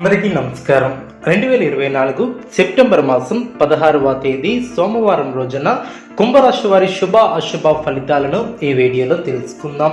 అందరికీ నమస్కారం. రెండు వేల ఇరవై నాలుగు సెప్టెంబర్ మాసం పదహారవ తేదీ సోమవారం రోజున కుంభరాశి వారి శుభ అశుభ ఫలితాలను ఈ వీడియోలో తెలుసుకుందాం.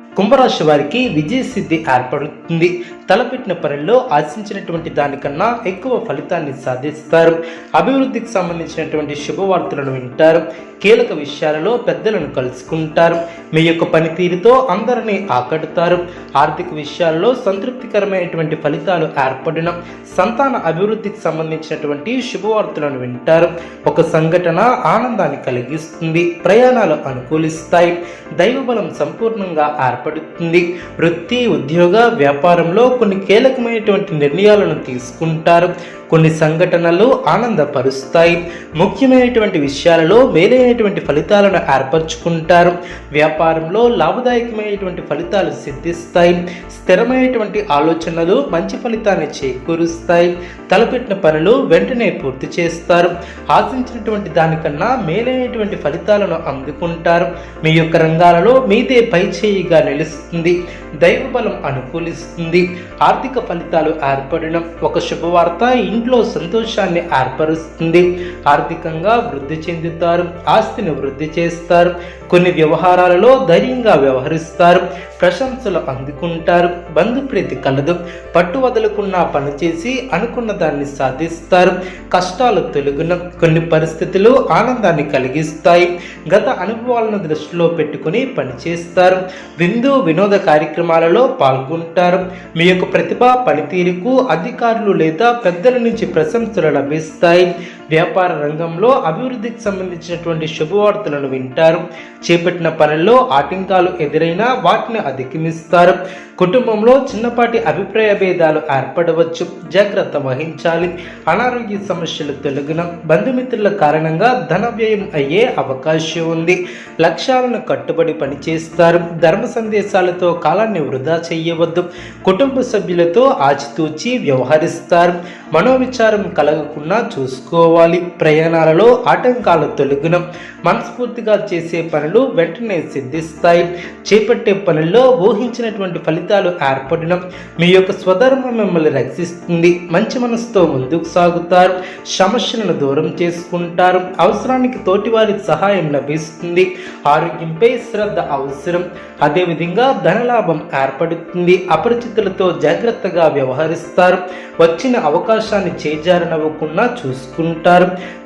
కుంభరాశి వారికి విజయ సిద్ధి ఏర్పడుతుంది. తలపెట్టిన పనుల్లో ఆశించినటువంటి దానికన్నా ఎక్కువ ఫలితాన్ని సాధిస్తారు. అభివృద్ధికి సంబంధించినటువంటి శుభవార్తలను వింటారు. కీలక విషయాలలో పెద్దలను కలుసుకుంటారు. మీ యొక్క పనితీరుతో అందరినీ ఆకట్టుతారు. ఆర్థిక విషయాల్లో సంతృప్తికరమైనటువంటి ఫలితాలు ఏర్పడిన సంతాన అభివృద్ధికి సంబంధించినటువంటి శుభవార్తలను వింటారు. ఒక సంఘటన ఆనందాన్ని కలిగిస్తుంది ప్రయాణాలు అనుకూలిస్తాయి. దైవబలం సంపూర్ణంగా ఏర్పడుతుంది. వృత్తి ఉద్యోగ వ్యాపారంలో కొన్ని కీలకమైనటువంటి నిర్ణయాలను తీసుకుంటారు. కొన్ని సంఘటనలు ఆనందపరుస్తాయి. ముఖ్యమైనటువంటి విషయాలలో మేలైనటువంటి ఫలితాలను ఏర్పరచుకుంటారు. వ్యాపారంలో లాభదాయకమైనటువంటి ఫలితాలు సిద్ధిస్తాయి. స్థిరమైనటువంటి ఆలోచనలు మంచి ఫలితాన్ని చేకూరుస్తాయి. తలపెట్టిన పనులు వెంటనే పూర్తి చేస్తారు. ఆశించినటువంటి దానికన్నా మేలైనటువంటి ఫలితాలను అందుకుంటారు. మీ యొక్క రంగాలలో మీదే పై చేయిగా నిలుస్తుంది. దైవబలం అనుకూలిస్తుంది. ఆర్థిక ఫలితాలు ఏర్పడడం. ఒక శుభవార్త ఇంట్లో సంతోషాన్ని ఏర్పరుస్తుంది. ఆర్థికంగా వృద్ధి చెందుతారు. ఆస్తిని వృద్ధి చేస్తారు. కొన్ని వ్యవహారాలలో ధైర్యంగా వ్యవహరిస్తారు. ప్రశంసలు అందుకుంటారు. బంధుప్రీతి కలదు. పట్టు వదలకుండా పనిచేసి అనుకున్న దాన్ని సాధిస్తారు. కష్టాలు తొలగిన కొన్ని పరిస్థితులు ఆనందాన్ని కలిగిస్తాయి. గత అనుభవాలను దృష్టిలో పెట్టుకుని పనిచేస్తారు విందు వినోద కార్యక్రమాలలో పాల్గొంటారు. మీ యొక్క ప్రతిభ పనితీరుకు అధికారులు లేదా పెద్దల నుంచి ప్రశంసలు లభిస్తాయి. వ్యాపార రంగంలో అభివృద్ధికి సంబంధించినటువంటి శుభవార్తలను వింటారు. చేపట్టిన పనుల్లో ఆటంకాలు ఎదురైనా వాటిని అధిగమిస్తారు. కుటుంబంలో చిన్నపాటి అభిప్రాయ భేదాలు ఏర్పడవచ్చు. జాగ్రత్త వహించాలి. అనారోగ్య సమస్యలు తొలగిన బంధుమిత్రుల కారణంగా ధన వ్యయం అయ్యే అవకాశం ఉంది. లక్ష్యాలను కట్టుబడి పనిచేస్తారు. ధర్మ సందేశాలతో కాలాన్ని వృధా చేయవద్దు. కుటుంబ సభ్యులతో ఆచితూచి వ్యవహరిస్తారు. మనోవిచారం కలగకుండా చూసుకోవాలి. ప్రయాణాలలో ఆటంకాలు తొలగిన మనస్ఫూర్తిగా చేసే పనులు వెంటనే సిద్ధిస్తాయి. చేపట్టే పనుల్లో ఊహించినటువంటి ఫలితాలు ఏర్పడడం మీ యొక్క స్వధర్మం మిమ్మల్ని రక్షిస్తుంది. మంచి మనసుతో ముందుకు సాగుతారు. సమస్యలను దూరం చేసుకుంటారు. అవసరానికి తోటివారి సహాయం లభిస్తుంది. ఆరోగ్యంపై శ్రద్ధ అవసరం. అదేవిధంగా ధనలాభం ఏర్పడుతుంది. అపరిచితులతో జాగ్రత్తగా వ్యవహరిస్తారు. వచ్చిన అవకాశాన్ని చేజారనవ్వకుండా చూసుకుంటారు.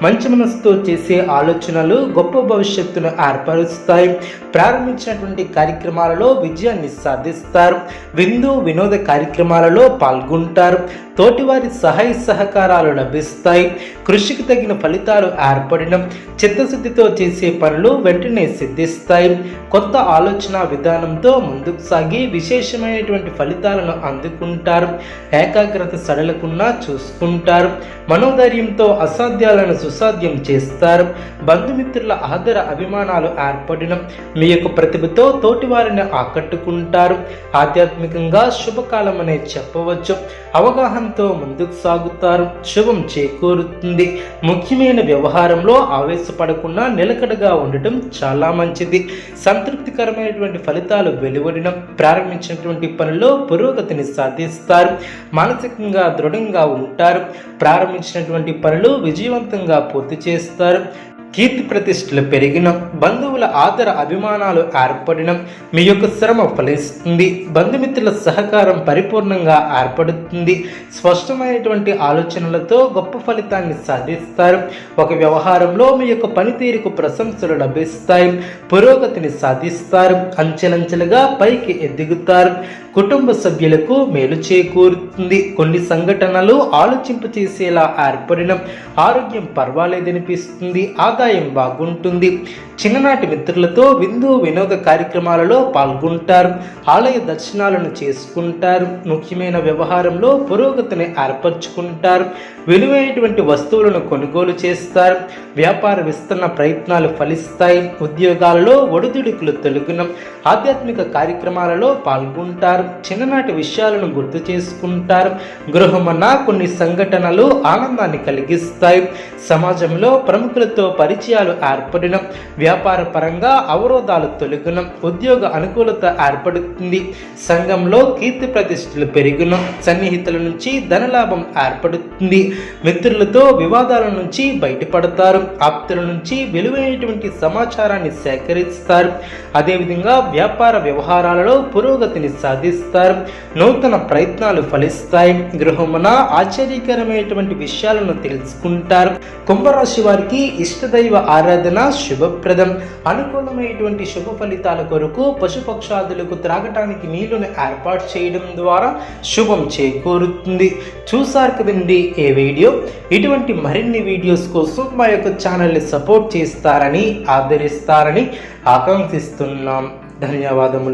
మంచి మనసుతో చేసే ఆలోచనలు గొప్ప భవిష్యత్తును ఏర్పరుస్తాయి. ప్రారంభించినటువంటి కార్యక్రమాలలో విజయాన్ని సాధిస్తారు. విందు వినోద కార్యక్రమాలలో పాల్గొంటారు. తోటివారి సహాయ సహకారాలు లభిస్తాయి. కృషికి తగిన ఫలితాలు ఏర్పడడం చిత్తశుద్ధితో చేసే పనులు వెంటనే సిద్ధిస్తాయి. కొత్త ఆలోచన విధానంతో ముందుకు సాగి విశేషమైనటువంటి ఫలితాలను అందుకుంటారు. ఏకాగ్రత సడలకుండా చూసుకుంటారు. మనోధైర్యంతో అసాధ్యాలను సుసాధ్యం చేస్తారు. బంధుమిత్రుల ఆదర అభిమానాలు ఏర్పడడం మీ యొక్క ప్రతిభతో తోటి వారిని ఆకట్టుకుంటారు. ఆధ్యాత్మికంగా శుభకాలం అనే చెప్పవచ్చు. అవగాహనతో ముందుకు సాగుతారు. శుభం చేకూరుతుంది. ముఖ్యమైన వ్యవహారంలో ఆవేశపడకుండా నిలకడగా ఉండటం చాలా మంచిది. సంతృప్తికరమైనటువంటి ఫలితాలు వెలువడడం ప్రారంభించినటువంటి పనిలో పురోగతిని సాధిస్తారు. మానసికంగా దృఢంగా ఉంటారు. ప్రారంభించినటువంటి పనులు విజయవంతంగా పూర్తి చేస్తారు. కీర్తి ప్రతిష్టలు పెరిగిన బంధువుల ఆదర అభిమానాలు ఏర్పడిన మీ యొక్క శ్రమ ఫలిస్తుంది. బంధుమిత్రుల సహకారం పరిపూర్ణంగా ఏర్పడుతుంది. స్పష్టమైనటువంటి ఆలోచనలతో గొప్ప ఫలితాన్ని సాధిస్తారు. ఒక వ్యవహారంలో మీ యొక్క పనితీరుకు ప్రశంసలు లభిస్తాయి. పురోగతిని సాధిస్తారు. అంచెలంచెలుగా పైకి ఎదుగుతారు. కుటుంబ సభ్యులకు మేలు చేకూరుతుంది. కొన్ని సంఘటనలు ఆలోచింపు చేసేలా ఏర్పడిన ఆరోగ్యం పర్వాలేదనిపిస్తుంది. ఆదాయం బాగుంటుంది. చిన్ననాటి మిత్రులతో విందు వినోద కార్యక్రమాలలో పాల్గొంటారు. ఆలయ దర్శనాలను చేసుకుంటారు. ముఖ్యమైన వ్యవహారంలో పురోగతిని ఏర్పరచుకుంటారు. విలువైనటువంటి వస్తువులను కొనుగోలు చేస్తారు. వ్యాపార విస్తరణ ప్రయత్నాలు ఫలిస్తాయి. ఉద్యోగాలలో ఒడిదుడుకులు తొలగిన ఆధ్యాత్మిక కార్యక్రమాలలో పాల్గొంటారు. చిన్ననాటి విషయాలను గుర్తు చేసుకుంటారు. గృహమన్న కొన్ని సంఘటనలు ఆనందాన్ని కలిగిస్తాయి. సమాజంలో ప్రముఖులతో పరిచయాలు ఏర్పడడం వ్యాపార పరంగా అవరోధాలు తొలగడం ఉద్యోగ అనుకూలత ఏర్పడుతుంది. సంఘంలో కీర్తి ప్రతిష్టలు పెరిగిన. సన్నిహితుల నుంచి ధనలాభం ఏర్పడుతుంది. మిత్రులతో వివాదాల నుంచి బయటపడతారు. ఆప్తుల నుంచి విలువైనటువంటి సమాచారాన్ని సేకరిస్తారు. అదేవిధంగా వ్యాపార వ్యవహారాలలో పురోగతిని సాధిస్తారు. నూతన ప్రయత్నాలు ఫలిస్తాయి. గృహమున ఆశ్చర్యకరమైనటువంటి విషయాలను తెలుసుకుంటారు. కుంభరాశి వారికి ఇష్టదైవ ఆరాధన శుభప్రదం. అనుకూలమైనటువంటి శుభ ఫలితాల కొరకు పశుపక్షాదులకు త్రాగటానికి నీళ్ళను ఏర్పాటు చేయడం ద్వారా శుభం చేకూరుతుంది. చూసారు కదండి ఏ వీడియో. ఇటువంటి మరిన్ని వీడియోస్ కోసం మా యొక్క ఛానల్ని సపోర్ట్ చేస్తారని ఆదరిస్తారని ఆకాంక్షిస్తున్నాం. ధన్యవాదములు.